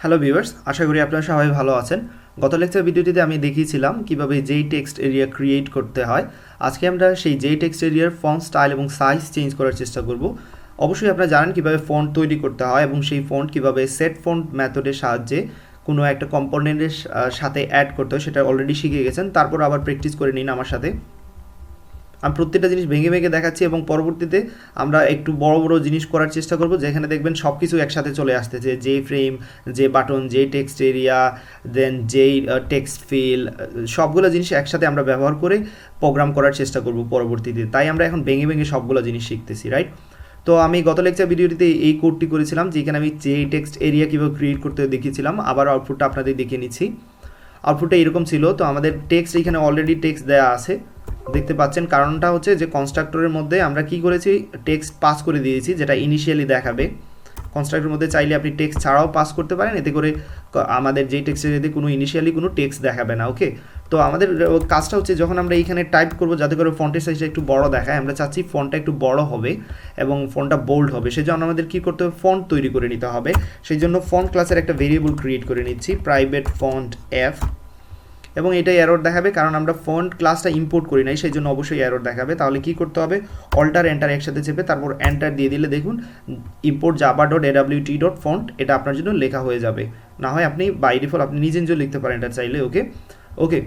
Hello viewers আশা করি আপনারা সবাই ভালো আছেন। গত লেকচার ভিডিওটিতে আমি দেখিয়েছিলাম কীভাবে যেই টেক্সট এরিয়া ক্রিয়েট করতে হয়। আজকে আমরা সেই যেই টেক্সট এরিয়ার ফন্ট স্টাইল এবং সাইজ চেঞ্জ করার চেষ্টা করব। অবশ্যই আপনারা জানেন কীভাবে ফন্ট তৈরি করতে হয় এবং সেই ফন্ট কীভাবে সেট ফন্ট মেথডের সাহায্যে কোনো একটা কম্পোনেন্টের সাথে অ্যাড করতে হয়, সেটা অলরেডি শিখে গেছেন। তারপর আবার প্র্যাকটিস করে নিন আমার সাথে। আমি প্রত্যেকটা জিনিস ভেঙে ভেঙে দেখাচ্ছি এবং পরবর্তীতে আমরা একটু বড় বড় জিনিস করার চেষ্টা করব। যেখানে দেখবেন সব কিছু একসাথে চলে আসতেছে। যে ফ্রেম যে বাটন যে টেক্সট এরিয়া দেন যেই টেক্সট ফিল সবগুলো জিনিস একসাথে আমরা ব্যবহার করে প্রোগ্রাম করার চেষ্টা করব পরবর্তীতে। তাই আমরা এখন ভেঙে ভেঙে সবগুলো জিনিস শিখতেছি রাইট তো আমি গত লেকচার ভিডিওটিতে এই কোডটি করেছিলাম, যেখানে আমি যে টেক্সট এরিয়া কীভাবে ক্রিয়েট করতে দেখিয়েছিলাম, আবার আউটপুটটা আপনাদের দেখিয়ে নিচ্ছি। আউটপুটটা এরকম ছিল, তো আমাদের টেক্সট এখানে অলরেডি টেক্সট দেওয়া আছে। দেখতে পাচ্ছেন। কারণটা হচ্ছে যে কনস্ট্রাক্টরের মধ্যে আমরা কি করেছি? টেক্সট পাস করে দিয়েছি, যেটা ইনিশিয়ালি দেখাবে। কনস্ট্রাক্টরের মধ্যে চাইলে আপনি টেক্সট ছাড়াও পাস করতে পারেন। এতে করে আমাদের যেই টেক্সটের যদি কোনো ইনিশিয়ালি কোনো টেক্সট দেখাবে না ওকে তো আমাদের কাজটা হচ্ছে যখন আমরা এইখানে টাইপ করব, যাতে করে ফন্টের সাইজটা একটু বড় দেখায়, আমরা চাচ্ছি ফন্টটা একটু বড় হবে এবং ফোনটা বোল্ড হবে। সেই জন্য আমাদের কী করতে হবে? ফন্ট তৈরি করে নিতে হবে। সেই জন্য ফন্ট ক্লাসের একটা ভেরিয়েবল ক্রিয়েট করে নিচ্ছি। প্রাইভেট ফন্ট এফ এবং এটা এরর দেখাবে কারণ আমরা ফন্ট ক্লাসটা ইম্পোর্ট করি নাই সেই জন্য অবশ্যই এরর দেখাবে। তাহলে কি করতে হবে? অল্টার এন্টার একসাথে চেপে তারপর এন্টার দিয়ে দিলে দেখুন import java dot AW T dot font এটা আপনার জন্য লেখা হয়ে যাবে। না হয় আপনি বাই ডিফল্ট আপনি নিজে নিজে লিখতে পারেন এটা চাইলে ওকে ওকে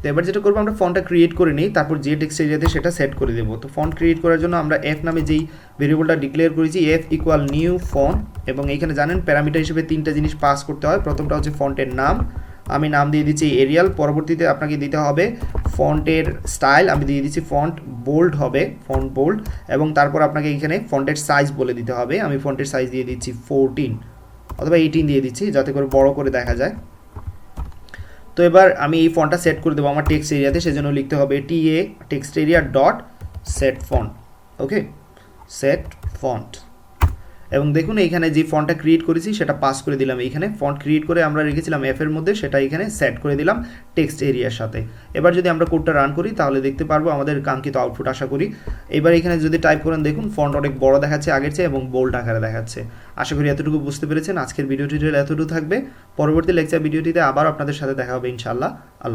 তো এবার যেটা করব, আমরা ফন্টটা ক্রিয়েট করে নিই, তারপর যে টেক্সট এরিয়াতে সেটা সেট করে দেবো। তো ফন্ট ক্রিয়েট করার জন্য আমরা এফ নামে যেই ভেরিয়েবলটা ডিক্লেয়ার করেছি এফ ইকুয়াল নিউ ফন্ট এবং এখানে জানেন প্যারামিটার হিসেবে তিনটা জিনিস পাস করতে হয়। প্রথমটা হচ্ছে ফন্টের নাম আমি নাম দিয়ে দিচ্ছি এরিয়াল, পরবর্তীতে আপনাকে দিতে হবে ফন্টের স্টাইল, আমি দিয়ে দিচ্ছি ফন্ট বোল্ড হবে, ফন্ট বোল্ড, এবং তারপর আপনাকে এখানে ফন্টের সাইজ বলে দিতে হবে, আমি ফন্টের সাইজ দিয়ে দিচ্ছি ফোরটিন অথবা এইটিন দিয়ে দিচ্ছি, যাতে করে বড় করে দেখা যায়। তো এবার আমি এই ফন্টটা সেট করে দেবো আমার টেক্সট এরিয়াতে, সেজন্য লিখতে হবে T A text area dot set font, okay? Set font. এবং দেখুন এইখানে যে ফন্টটা ক্রিয়েট করেছি, সেটা পাস করে দিলাম এইখানে। ফন্ট ক্রিয়েট করে আমরা রেখেছিলাম এর মধ্যে, সেটা এখানে সেট করে দিলাম টেক্সট এরিয়ার সাথে। এবার যদি আমরা কোডটা রান করি, তাহলে দেখতে পারব আমাদের কাঙ্ক্ষিত আউটপুট আশা করি। এবার এখানে যদি টাইপ করেন, দেখুন ফন্ট অনেক বড় দেখাচ্ছে, আগের চেয়ে, এবং বোল্ড আকারে দেখাচ্ছে। আশা করি এতটুকু বুঝতে পেরেছেন। আজকের ভিডিওটিতে এতটুকু থাকবে। পরবর্তী লেকচার ভিডিওটিতে আবার আপনাদের সাথে দেখা হবে ইনশাল্লাহ আল্লাহ